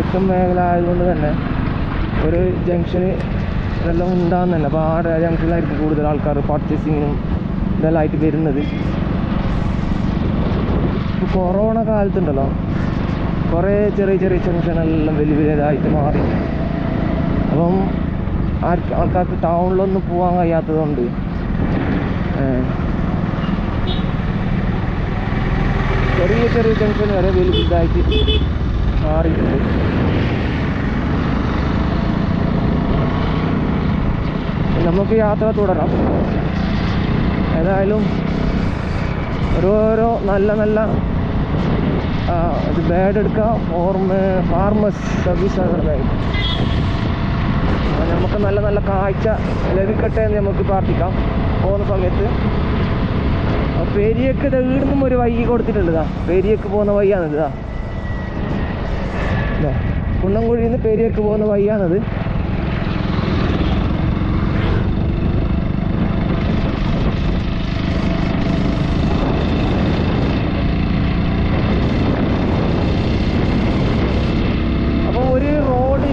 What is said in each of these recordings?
കിഴക്കൻ മേഖല ആയതുകൊണ്ട് തന്നെ ഒരു ജംഗ്ഷന് ഇതെല്ലാം ഉണ്ടാകുന്നതല്ല അപ്പോൾ ആ ജംഗ്ഷനിലായിരിക്കും കൂടുതൽ ആൾക്കാർ പർച്ചേസിങ്ങിനും ഇതെല്ലാം ആയിട്ട് വരുന്നത്. ഇപ്പോൾ കൊറോണ കാലത്തുണ്ടല്ലോ. കുറേ ചെറിയ ചെറിയ ജംഗ്ഷനെല്ലാം വലിയ വലിയതായിട്ട് മാറി. അപ്പം ആൾക്കാർക്ക് ടൗണിലൊന്നും പോകാൻ കഴിയാത്തതുകൊണ്ട് ചെറിയ ചെറിയ ജംഗ്ഷൻ വരെ വലുതായിട്ട് മാറിയിട്ടുണ്ട്. നമുക്ക് യാത്ര തുടരാം. ഏതായാലും ഓരോരോ നല്ല നല്ല ഇത് ബാഡ് എടുക്കുക. ഫോർമ ഫാർമസ് സർവീസ് നമുക്ക് നല്ല നല്ല കാഴ്ച ലഭിക്കട്ടെ എന്ന് നമുക്ക് പ്രാർത്ഥിക്കാം. പോകുന്ന സമയത്ത്. പെരിയക്ക് ഇത് ഒരു വൈകി കൊടുത്തിട്ടുണ്ട് ഇതാ പെരിയക്ക് പോകുന്ന വഴിയാണിത് കുന്നംകുഴിയിൽ നിന്ന് പെരിയക്ക് പോകുന്ന വഴിയാണത്. അപ്പോൾ ഒരു റോഡ്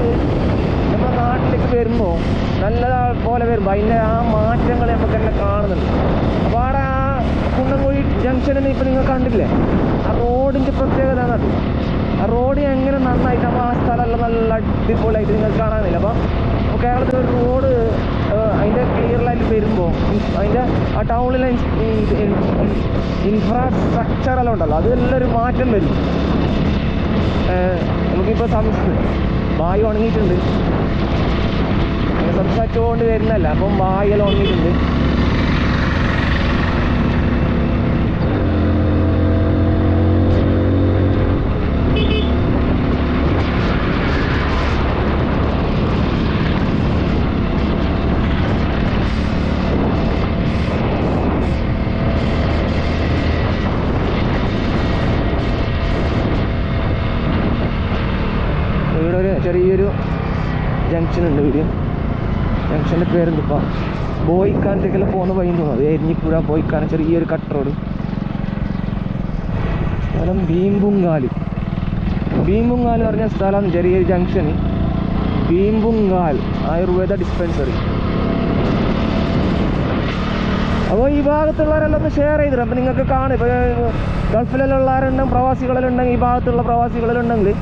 നമ്മുടെ നാട്ടിലേക്ക് വരുമ്പോൾ നല്ലതാ പോലെ വരുമ്പോൾ അതിന്റെ ആ മാറ്റങ്ങൾ നമുക്ക് തന്നെ കാണുന്നുണ്ട് അപ്പോൾ അവിടെ ആ കുന്നംകുഴി ജംഗ്ഷനിൽ ഇപ്പോൾ നിങ്ങൾ കണ്ടില്ലേ ആ റോഡിന്റെ പ്രത്യേകത എന്നത് ആ റോഡ് എങ്ങനെ നന്നായിട്ട് അപ്പോൾ ആ സ്ഥലമെല്ലാം നല്ല അടിപൊളിയായിട്ട് നിങ്ങൾക്ക് കാണാനില്ല. അപ്പോൾ കേരളത്തിൽ ഒരു റോഡ് അതിന്റെ ലൈൻ വരുമ്പോൾ അതിന്റെ ആ ടൗണിലെ ഇൻഫ്രാസ്ട്രക്ചറെല്ലാം ഉണ്ടല്ലോ അതെല്ലാം ഒരു മാറ്റം വരും. നമുക്കിപ്പോൾ സംസ് വായു ഉണങ്ങിയിട്ടുണ്ട്. സംസാരിച്ചുകൊണ്ട് വരുന്നല്ല അപ്പം വായെല്ലാം ഉണങ്ങിയിട്ടുണ്ട് ഇവിടെ ഒരു ചെറിയൊരു ജംഗ്ഷൻ ഇവർ ജംഗ്ഷന്റെ പേരെന്തിപ്പോൾ ബോയിക്കാനത്തേക്കെല്ലാം പോകുന്ന വഴി തോന്നുന്നത് എരിഞ്ഞിപ്പുഴ ബോയിക്കാന ചെറിയൊരു കട്ട് റോഡ്. സ്ഥലം ഭീംപുങ്കാൽ ഭീംപുങ്കാൽ പറഞ്ഞ സ്ഥലം ചെറിയൊരു ജംഗ്ഷൻ ഭീംപുങ്കാൽ ആയുർവേദ ഡിസ്പെൻസറി. അപ്പോൾ ഈ ഭാഗത്തുള്ളവരെല്ലാം ഒന്ന് ഷെയർ ചെയ്തിടും അപ്പോൾ നിങ്ങൾക്ക് കാണും. ഇപ്പോൾ ഗൾഫിലെല്ലാം ഉള്ളവരുണ്ടെങ്കിൽ പ്രവാസികളിലുണ്ടെങ്കിൽ ഈ ഭാഗത്തുള്ള പ്രവാസികളിലുണ്ടെങ്കിൽ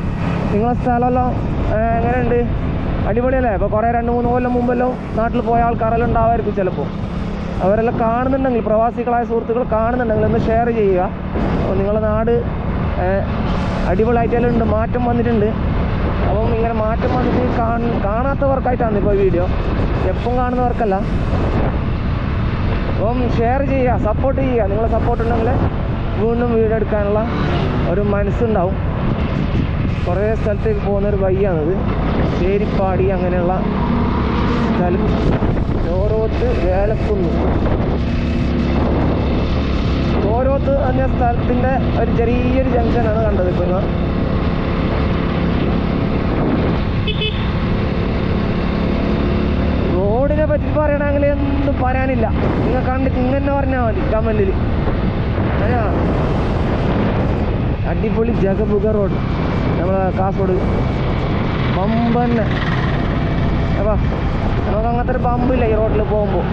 നിങ്ങളെ സ്ഥലമെല്ലാം എങ്ങനെയുണ്ട്? അടിപൊളിയല്ലേ? ഇപ്പോൾ കുറേ രണ്ട് മൂന്ന് കൊല്ലം മുമ്പെല്ലാം നാട്ടിൽ പോയ ആൾക്കാരെല്ലാം ഉണ്ടാവായിരിക്കും ചിലപ്പോൾ അവരെല്ലാം കാണുന്നുണ്ടെങ്കിൽ പ്രവാസികളായ സുഹൃത്തുക്കൾ കാണുന്നുണ്ടെങ്കിൽ ഒന്ന് ഷെയർ ചെയ്യുക. അപ്പോൾ നിങ്ങളുടെ നാട് അടിപൊളിയായിട്ടെല്ലാം ഉണ്ട് മാറ്റം വന്നിട്ടുണ്ട്. അപ്പം ഇങ്ങനെ മാറ്റം വന്നിട്ട് കാണ കാണാത്തവർക്കായിട്ടാണ് ഇപ്പോൾ വീഡിയോ എപ്പം കാണുന്നവർക്കല്ല. അപ്പം ഷെയർ ചെയ്യുക സപ്പോർട്ട് ചെയ്യുക. നിങ്ങളെ സപ്പോർട്ട് ഉണ്ടെങ്കിൽ വീണ്ടും വീഡിയോ എടുക്കാനുള്ള ഒരു മനസ്സുണ്ടാവും. കുറേ സ്ഥലത്തേക്ക് പോകുന്ന ഒരു ചേരിപ്പാടി അങ്ങനെയുള്ള സ്ഥലം ഓരോത്ത് വേലക്കുന്ന്. ഓരോത്ത് എന്ന സ്ഥലത്തിന്റെ ഒരു ചെറിയൊരു ജംഗ്ഷനാണ് കണ്ടത് ഇപ്പം റോഡിനെ പറ്റി പറയണമെങ്കിൽ ഒന്നും പറയാനില്ല. നിങ്ങൾ കണ്ടിട്ട് ഇങ്ങനെ പറഞ്ഞാൽ മതി കമന്റിൽ അടിപൊളി ജഗബുഗ റോഡ്. നമ്മളെ കാസർഗോഡ് പമ്പ് തന്നെ നമുക്ക് അങ്ങനത്തെ ഒരു പമ്പില്ല ഈ റോഡിൽ പോകുമ്പോൾ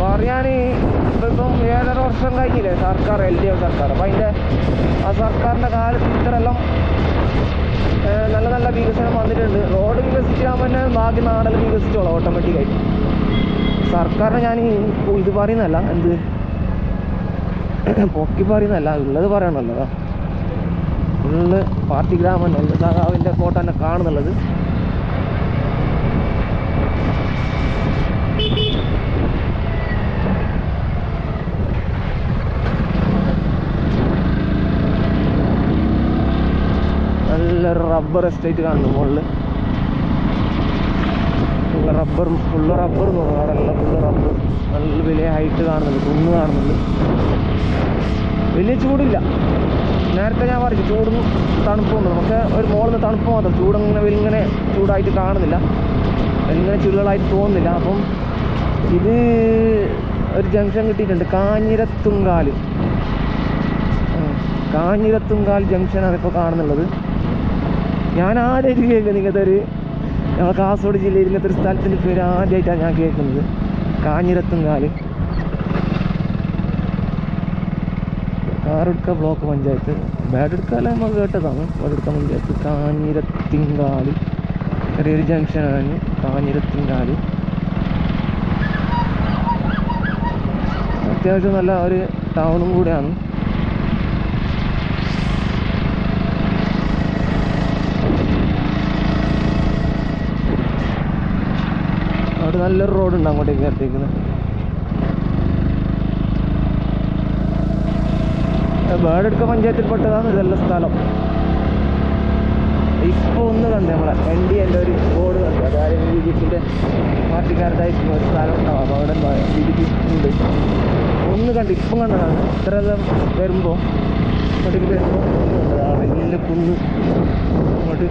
പറയാൻ ഇപ്പം ഏഴര വർഷം കഴിഞ്ഞില്ലേ സർക്കാർ എൽ ഡി എഫ് സർക്കാർ. അപ്പം അതിന്റെ ആ സർക്കാരിന്റെ കാലത്ത് ഇത്രയെല്ലാം നല്ല നല്ല വികസനം വന്നിട്ടുണ്ട്. റോഡ് വികസിച്ചാൽ തന്നെ ബാക്കി നാടെല്ലാം വികസിച്ചോളാം ഓട്ടോമാറ്റിക്കായിട്ട് സർക്കാരിനെ ഞാൻ ഇത് പറയുന്നതല്ല എന്ത്? പൊക്കി പറയുന്നതല്ല ഉള്ളത് പറയണല്ലോ ഫുള്ള് പാർട്ടി ഗ്രാമം സഖാവിന്റെ ഫോട്ടോ തന്നെ കാണുന്നുള്ളത്. നല്ലൊരു റബ്ബർ എസ്റ്റേറ്റ് കാണുന്നു മുകളിൽ ഫുള്ള് റബ്ബർ ഫുള്ള് റബ്ബർ അവിടെ ഫുള്ള് റബ്ബർ നല്ല വലിയ ഹൈറ്റ് കാണുന്നുണ്ട്. കുന്ന് കാണുന്നുണ്ട്. വലിയ ചൂടില്ല. നേരത്തെ ഞാൻ പറഞ്ഞു ചൂടും തണുപ്പും നമുക്ക് ഒരു മുകളിൽ തണുപ്പ് മാത്രം. ചൂടങ്ങനെ വലിങ്ങനെ ചൂടായിട്ട് കാണുന്നില്ല. വലിങ്ങനെ ചുരുളായിട്ട് തോന്നുന്നില്ല. അപ്പം ഇത് ഒരു ജംഗ്ഷൻ കിട്ടിയിട്ടുണ്ട്. കാഞ്ഞിരത്തുങ്കാൽ കാഞ്ഞിരത്തുങ്കാൽ ജംഗ്ഷനാണ് ഇപ്പോൾ കാണുന്നുള്ളത്. ഞാൻ ആദ്യമായിട്ട് കേൾക്കുന്നത് ഇങ്ങനത്തെ ഒരു ഞങ്ങൾ കാസർഗോഡ് ജില്ലയിൽ ഇങ്ങനത്തെ ഒരു സ്ഥലത്തിന്റെ പേര് ആദ്യമായിട്ടാണ് ഞാൻ കേൾക്കുന്നത്. കാഞ്ഞിരത്തുങ്കാൽ കാറെടുക്ക ബ്ലോക്ക് പഞ്ചായത്ത്. ബാഡെടുക്കാല നമ്മൾ കേട്ടതാണ്. ബാഡെടുക്ക പഞ്ചായത്ത് കാഞ്ഞിരത്തിങ്കാലി. ചെറിയൊരു ജംഗ്ഷനാണ് കാഞ്ഞിരത്തിങ്കാലി. അത്യാവശ്യം നല്ല ഒരു ടൗണും കൂടെയാണ്. അവിടെ നല്ലൊരു റോഡുണ്ട് അങ്ങോട്ടേക്ക് കയറിത്തേക്കുന്നത് ബേഡെടുക്ക പഞ്ചായത്തിൽപ്പെട്ടതാണ് ഇതെല്ലാം സ്ഥലം. ഇപ്പോൾ ഒന്ന് കണ്ട് നമ്മളെ എൻ ഡി എന്റെ ഒരു ബോർഡ് കണ്ടു. അതായത് ബി ജെ പിന്റെ പാർട്ടിക്കാരുടെ ഒരു സ്ഥലം ഉണ്ടാവും. അപ്പോൾ അവിടെ ബി ജെ പി ഉണ്ട് ഒന്ന് കണ്ട് ഇപ്പം കണ്ടതാണ്. ഇത്രയെല്ലാം വരുമ്പോൾ ഇങ്ങോട്ടേക്ക് വരുമ്പോൾ വലിയ കുന്ന്. അങ്ങോട്ട്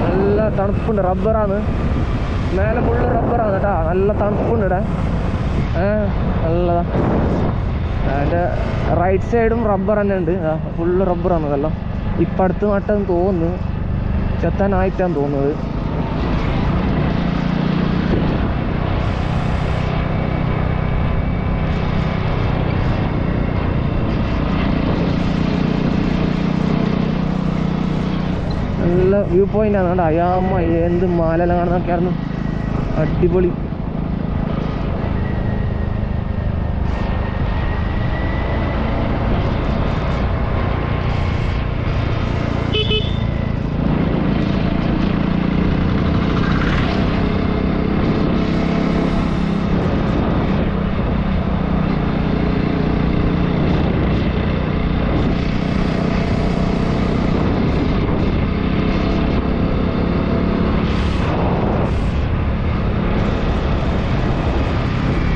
നല്ല തണുപ്പുണ്ട്. റബ്ബറാണ്. മേലെ ഫുള്ള് റബ്ബറാണ് കേട്ടോ. നല്ല തണുപ്പുണ്ട് ഇവിടെ. നല്ലതാ. അതിന്റെ റൈറ്റ് സൈഡും റബ്ബർ തന്നെ ഉണ്ട്. ഫുള്ള് റബ്ബറാണ് ഇതെല്ലാം ഇപ്പം അടുത്ത് നട്ടെന്ന് തോന്നുന്നു. ചെത്താനായിട്ടാണ് തോന്നുന്നത് നല്ല വ്യൂ പോയിന്റ് ആണ്. കണ്ടോ? അയ്യാമ്മ എന്ത് മാലെല്ലാം കാണുന്നൊക്കെയായിരുന്നു അടിപൊളി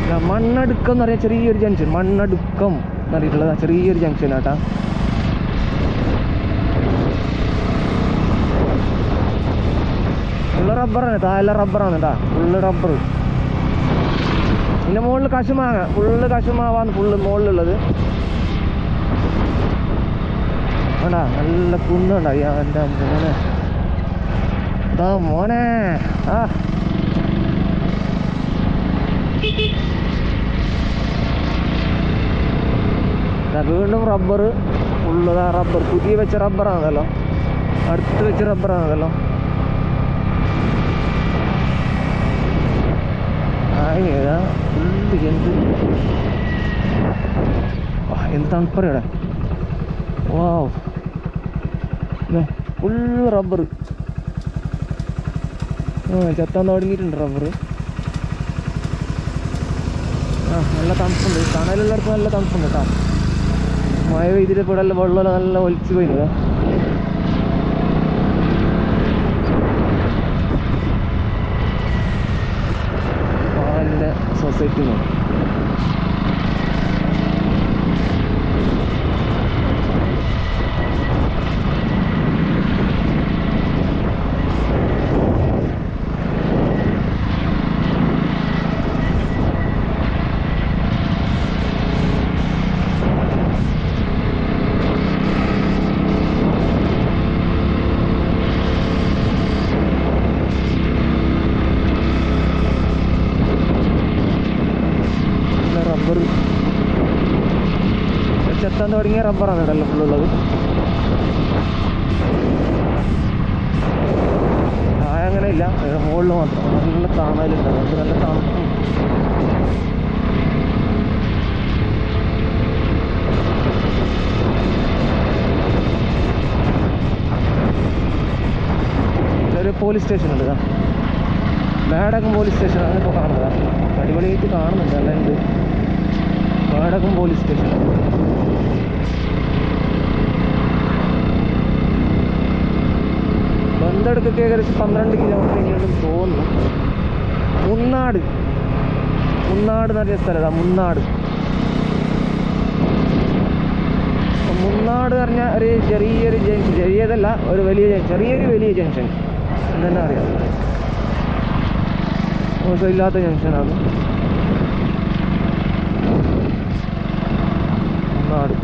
ഇതാ മണ്ണടുക്കം എന്ന് പറയാൻ ചെറിയൊരു ജംഗ്ഷൻ മണ്ണടുക്കം എന്ന് പറഞ്ഞിട്ടുള്ളത് ചെറിയൊരു ജംഗ്ഷൻ ആട്ടാ. ഫുള്ള് റബ്ബറാണ് താഴെ റബ്ബറാണ് കേട്ടാ ഫുള്ള് റബ്ബർ പിന്നെ മുകളിൽ കശുമാങ്ങ. Full കശുമാവാന്ന് full മുകളിലുള്ളത്. വേണ്ടാ നല്ല കുന്നുണ്ടാവും എന്റെ മോനെ. മോനെ. ആ. വീണ്ടും റബ്ബർ ഫുള്ള് റബ്ബർ. പുതിയ വെച്ച റബ്ബറാണല്ലോ. അടുത്ത് വെച്ച റബ്ബറാണല്ലോ. ഫുള്ള് എന്ത് എന്ത്? വാവ് ഫുൾ റബ്ബർ ചെത്താൻ തുടങ്ങിയിട്ടുണ്ട് റബ്ബർ ആ നല്ല തണുപ്പുണ്ട്. തണലുള്ളിടത്ത് നല്ല തണുപ്പുണ്ട് കേട്ടോ. മഴ പെയ്തിട്ട് ഇവിടെ വെള്ളം നല്ല ഒലിച്ചു പോയിരുന്നത് സൊസൈറ്റി എന്ന് റബ്ബർ ചെത്താൻ തുടങ്ങിയ റബ്ബറാണ് ഇവിടെ ഫുള്ളുള്ളത് താഴെ അങ്ങനെ ഇല്ല. മുകളിൽ മാത്രം. നല്ല താണലുണ്ട്. അതുകൊണ്ട് നല്ല തണുപ്പും ഒരു പോലീസ് സ്റ്റേഷൻ ഉണ്ട് മേടകം പോലീസ് സ്റ്റേഷനാണ് ഇപ്പോൾ കാണുന്നത്. അടിപൊളിയായിട്ട് കാണുന്നുണ്ട്. ഉണ്ട് മേടകം പോലീസ് സ്റ്റേഷൻ ബന്ധെടുക്കൊക്കെ ഏകദേശം പന്ത്രണ്ട് കിലോമീറ്റർ ഇനിയുണ്ടെന്ന് തോന്നുന്നു മുന്നാട്. മുന്നാട് എന്ന് പറഞ്ഞ സ്ഥലതാ മുന്നാട്. മുന്നാട് പറഞ്ഞ ഒരു ചെറിയൊരു ജംഗ്ഷൻ ചെറിയതല്ല ഒരു വലിയ ചെറിയൊരു വലിയ ജംഗ്ഷൻ എന്തെന്നാ അറിയാം? മോശമില്ലാത്ത ജംഗ്ഷനാണ് നാട്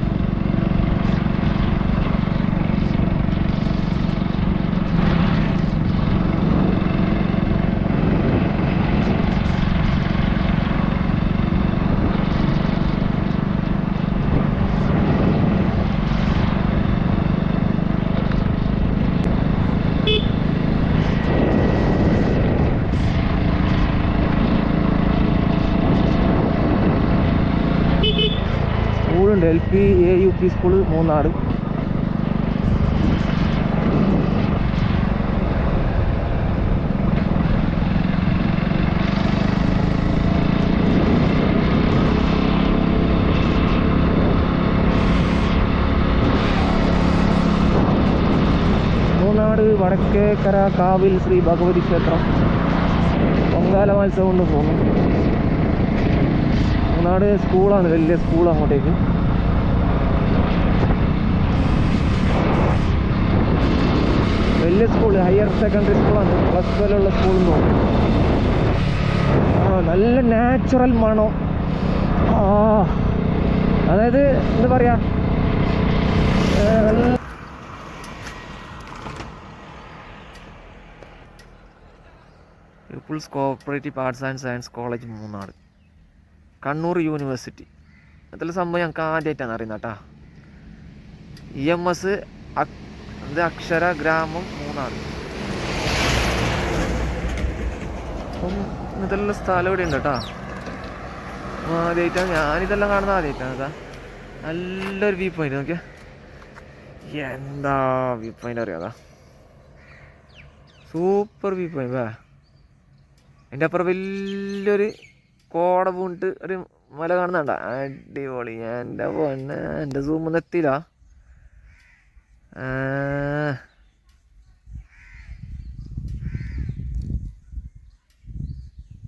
P A U P school Munnar Moonnad Vadakkekkara കാവിൽ ശ്രീ ഭഗവതി ക്ഷേത്രം. പൊങ്കാല മത്സവം കൊണ്ട് തോന്നുന്നു മൂന്നാട് സ്കൂളാണ് വലിയ സ്കൂൾ അങ്ങോട്ടേക്ക്. വലിയ സ്കൂൾ ഹയർ സെക്കൻഡറി സ്കൂളാണ് പ്ലസ് സ്കൂൾ സ്കൂളിൽ തോന്നുന്നു ആ നല്ല നാച്ചുറൽ മണം. ആ അതായത് എന്താ പറയാ? ഏ, നല്ല peoples cooperative arts and science college Munnar Kannur university അതിലെ സംഭവം ഞങ്ങൾക്ക് ആദ്യമായിട്ടാണ് അറിയുന്നത് കേട്ടാ. ഇ എം എസ് ഇത് അക്ഷര ഗ്രാമം മൂന്നാർ അപ്പം ഇതെല്ലാം സ്ഥലം ഇവിടെ ഉണ്ട് കേട്ടോ. ആദ്യമായിട്ടാണ് ഞാനിതെല്ലാം കാണുന്നത് ആദ്യമായിട്ടാണ് ഇതാ നല്ലൊരു വ്യൂ പോയിന്റ് നോക്കിയാ. എന്താ വ്യൂ പോയിന്റ് അറിയാതാ സൂപ്പർ വ്യൂ പോയിന്റ് വേ. എന്റെ അപ്പുറം വലിയൊരു കോട പൂണ്ടിട്ട് ഒരു മല കാണുന്നുണ്ടോ. അടിപൊളി. എന്റെ പൊന്നെ എന്റെ സൂമൊന്നും എത്തിയില്ല.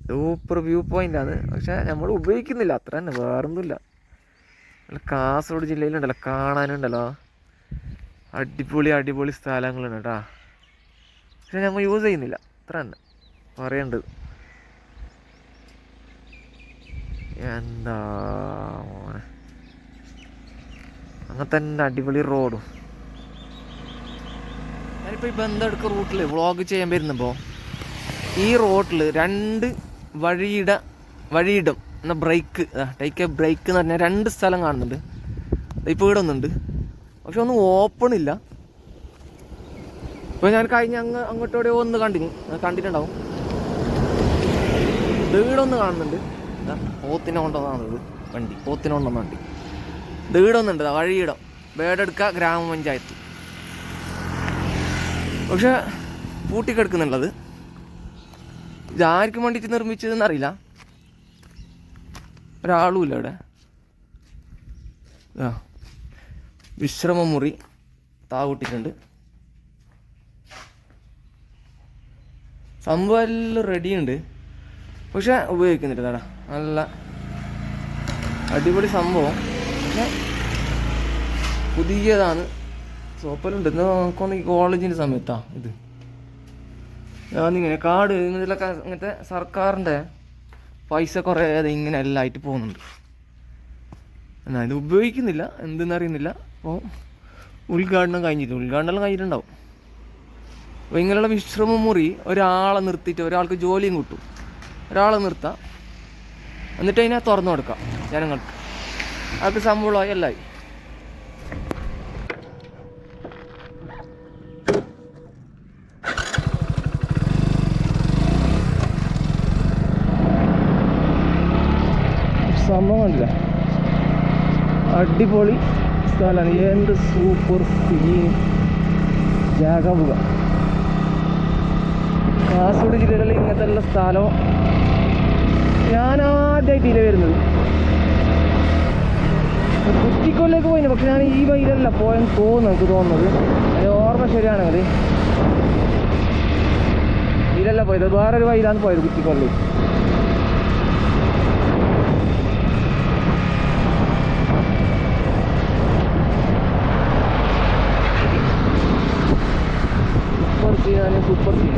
സൂപ്പർ വ്യൂ പോയിന്റ് ആണ് പക്ഷെ നമ്മൾ ഉപയോഗിക്കുന്നില്ല. അത്ര തന്നെ. വേറൊന്നുമില്ല. കാസർഗോഡ് ജില്ലയിലുണ്ടല്ലോ. കാണാനുണ്ടല്ലോ. അടിപൊളി അടിപൊളി സ്ഥലങ്ങളുണ്ട് കേട്ടോ. പക്ഷെ നമ്മൾ യൂസ് ചെയ്യുന്നില്ല. അത്ര തന്നെ. പറയേണ്ടത് എന്താ മോനെ? അങ്ങനെ തന്നെ അടിപൊളി റോഡും ഞാനിപ്പോൾ ഈ ബന്ധമെടുക്ക റൂട്ടിൽ വ്ളോഗ് ചെയ്യാൻ വരുന്നപ്പോൾ ഈ റോട്ടിൽ രണ്ട് വഴിയിട വഴിയിടം എന്ന ബ്രേക്ക് ടേക്ക് എ ബ്രേക്ക് എന്ന് പറഞ്ഞാൽ രണ്ട് സ്ഥലം കാണുന്നുണ്ട്. ഇപ്പോൾ ഇവിടെ ഒന്നുണ്ട്. പക്ഷെ ഒന്നും ഓപ്പൺ ഇല്ല. ഇപ്പോൾ ഞാൻ കഴിഞ്ഞ അങ്ങ് അങ്ങോട്ടോടെ ഒന്ന് കണ്ടിന് കണ്ടിട്ടുണ്ടാവും. വീടൊന്ന് കാണുന്നുണ്ട്. പോത്തിനെ കൊണ്ടുവന്നാണത് വണ്ടി. പോത്തിനെ കൊണ്ടുവന്ന വണ്ടി. വീടൊന്നുണ്ട് വഴിയിടം. വേടെടുക്ക ഗ്രാമപഞ്ചായത്ത്. പക്ഷെ പൂട്ടിക്കിടക്കുന്നുള്ളത് ഇത് ആർക്കും വേണ്ടിയിട്ട് നിർമ്മിച്ചതെന്ന് അറിയില്ല. ഒരാളും ഇല്ല ഇവിടെ. ആ വിശ്രമമുറി താകൂട്ടിട്ടുണ്ട് സംഭവം എല്ലാം റെഡിയുണ്ട് പക്ഷെ ഉപയോഗിക്കുന്നില്ല തടാ നല്ല അടിപൊളി സംഭവം. പക്ഷെ പുതിയതാണ്. സോപ്പലുണ്ട്. ഈ കോളേജിന്റെ സമയത്താ ഇത്. ഞാനിങ്ങനെ കാട് ഇങ്ങനത്തെ ഇങ്ങനത്തെ സർക്കാരിന്റെ പൈസ കുറേ അത് ഇങ്ങനെ എല്ലാം ആയിട്ട് പോകുന്നുണ്ട്. എന്നാ ഇത് ഉപയോഗിക്കുന്നില്ല എന്തെന്നറിയുന്നില്ല. അപ്പോൾ ഉദ്ഘാടനം കഴിഞ്ഞിട്ട് ഉദ്ഘാടനം കഴിഞ്ഞിട്ടുണ്ടാവും. അപ്പോൾ ഇങ്ങനെയുള്ള വിശ്രമ മുറി ഒരാളെ നിർത്തിയിട്ട് ഒരാൾക്ക് ജോലിയും കിട്ടും. ഒരാളെ നിർത്താം. എന്നിട്ട് അതിനെ തുറന്നു കൊടുക്കാം ജനങ്ങൾക്ക്. അതൊക്കെ സംഭവമായി എല്ലായി സംഭവം കണ്ടില്ല അടിപൊളി സ്ഥലമാണ്. എന്ത് സൂപ്പർ സീൻ ജാഗവുക കാസർഗോഡ് ജില്ലകളിൽ ഇങ്ങനത്തെ ഉള്ള സ്ഥലം ഞാൻ ആദ്യമായിട്ട് ഇതിലെ വരുന്നത്. കുറ്റിക്കൊല്ലേക്ക് പോയിന് പക്ഷെ ഞാൻ ഈ വൈലല്ല പോയെന്ന് തോന്നുന്നു എനിക്ക് തോന്നുന്നത്. എന്റെ ഓർമ്മ ശരിയാണെങ്കിൽ ഇതിലല്ല പോയത്. വേറൊരു വഴിയിലാണ് പോയത് കുറ്റിക്കൊല്ലി സൂപ്പർ സീനാണ് സൂപ്പർ സീൻ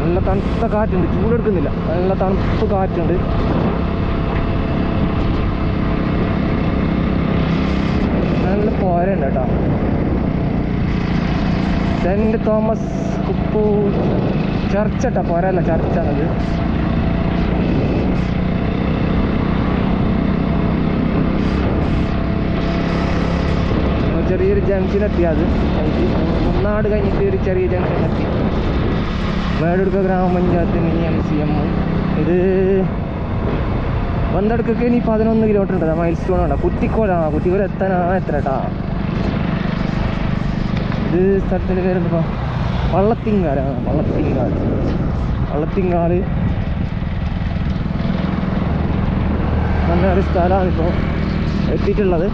നല്ല തണുത്ത കാറ്റുണ്ട്. ചൂടെടുക്കുന്നില്ല. നല്ല തണുപ്പ് കാറ്റുണ്ട്. നല്ല പോരുണ്ട് കേട്ടോ. സെന്റ് തോമസ് കുപ്പു ചർച്ചട്ട കേട്ടോ. പോരല്ല ചർച്ചാണത് ചെറിയൊരു ജംഗ്ഷൻ എത്തി അത് മുന്നാട് കഴിഞ്ഞിട്ട് ഒരു ചെറിയ ജംഗ്ഷൻ എത്തി വേടെടുക്ക ഗ്രാമപഞ്ചായത്ത് മിനി എം സി എം ഇത് വന്തടുക്കൊക്കെ ഇനി പതിനൊന്ന് കിലോമീറ്റർ ഉണ്ട്. മൈൽ സ്റ്റോൺ ഉണ്ട് കുറ്റിക്കോലാണ് കുത്തിക്കോല എത്താനാ? എത്ര കേട്ടാ. ഇത് സ്ഥലത്തിന്റെ പേരെന്താ വള്ളത്തിങ്കാലാണ് വള്ളത്തിങ്കാൽ വള്ളത്തിങ്കാൽ നല്ലൊരു സ്ഥലമാണിപ്പോൾ എത്തിയിട്ടുള്ളത്.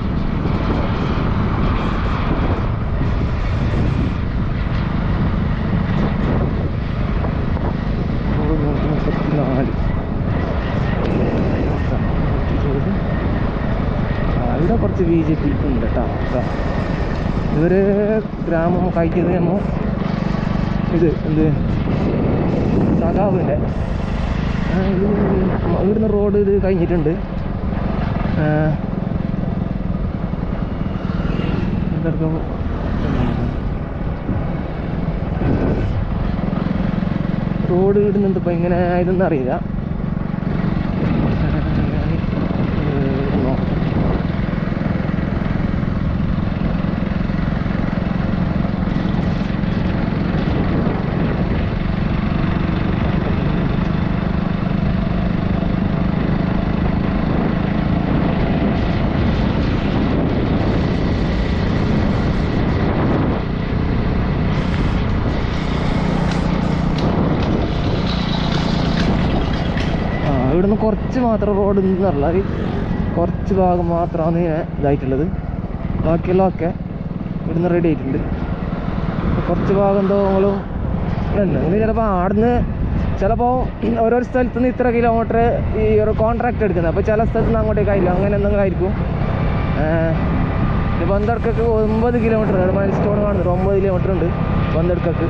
ഇവിടെ കുറച്ച് ബി ജെ പി ഉണ്ട് കേട്ടോ ഇവർ ഗ്രാമം കഴിക്കുന്നത് നമ്മ ഇത് എന്ത്? സഖാവിന്റെ ഇവിടുന്ന് റോഡ് ഇത് കഴിഞ്ഞിട്ടുണ്ട്. റോഡ് ഇടുന്നുണ്ട് ഇപ്പം എങ്ങനെ ആയതെന്ന് അറിയില്ല ഏഹ് നോക്കാം. ആ ഇവിടുന്ന് കുറച്ച് മാത്രം റോഡ് എന്ന് പറഞ്ഞാൽ കുറച്ച് ഭാഗം മാത്രമാണ് ഇങ്ങനെ ഇതായിട്ടുള്ളത്. ബാക്കിയെല്ലാം ഒക്കെ ഇവിടുന്ന് റെഡി ആയിട്ടുണ്ട്. കുറച്ച് ഭാഗം എന്തോ നിങ്ങളും ഉണ്ട് നിങ്ങൾ ചിലപ്പോൾ ആടുന്ന് ചിലപ്പോൾ ഓരോ സ്ഥലത്ത് നിന്ന് ഇത്ര കിലോമീറ്റർ ഈ ഒരു കോൺട്രാക്ട് എടുക്കുന്നത്. അപ്പോൾ ചില സ്ഥലത്ത് നിന്ന് അങ്ങോട്ടേക്ക് ആയില്ല അങ്ങനെ എന്തെങ്കിലും ആയിരിക്കും. ഇത് ബന്ദർക്കൊക്കെ ഒമ്പത് കിലോമീറ്റർ മൈൽ സ്റ്റോൺ കാണുന്നുണ്ട്. ഒമ്പത് കിലോമീറ്റർ ഉണ്ട് ബന്ദർക്കൊക്കെ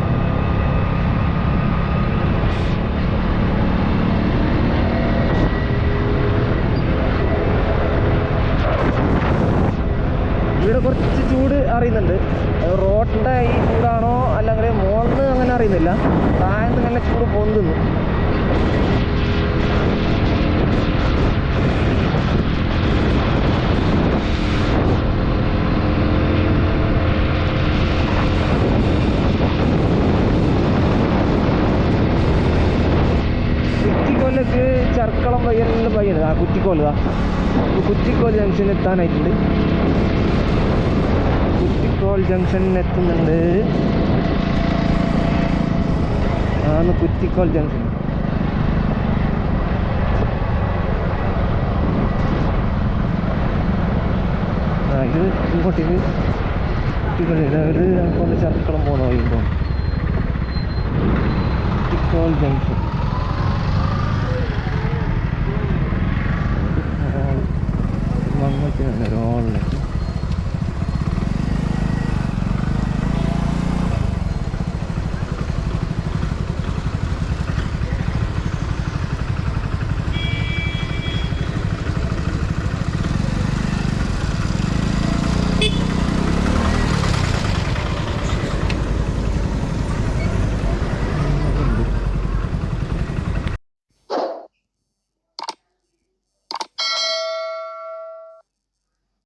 ഇവിടെ കുറച്ച് ചൂട് അറിയുന്നുണ്ട്. റോട്ടിന്റെ ഈ ചൂടാണോ അല്ലെങ്കിൽ മോളിന്ന് അങ്ങനെ അറിയുന്നില്ല. താഴ്ന്ന് നല്ല ചൂട് പൊന്തുന്നു. ചർക്കളം വയ്യെല്ലാം വയ്യുണ്ട് ആ കുറ്റിക്കോൽ കുറ്റിക്കോൽ ജംഗ്ഷനിൽ എത്താനായിട്ടുണ്ട്. കുറ്റിക്കോൾ ജംഗ്ഷനിൽ എത്തുന്നുണ്ട്. ആണ് കുറ്റിക്കോൾ ജംഗ്ഷൻ ഇത് ഇങ്ങോട്ടേക്ക് കുറ്റിക്കോൾ ചർക്കളം പോകുന്ന വഴി കുറ്റിക്കോൾ ജംഗ്ഷൻ